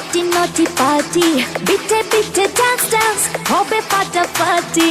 হটি নটি পার্টি বিটে বিটে ডান্স ডান্স হবে ফাটাফাটি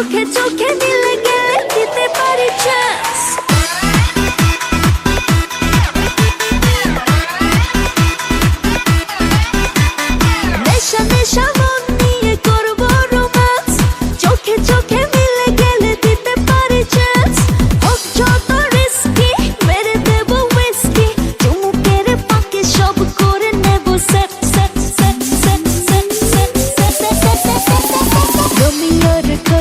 চোখে চোখে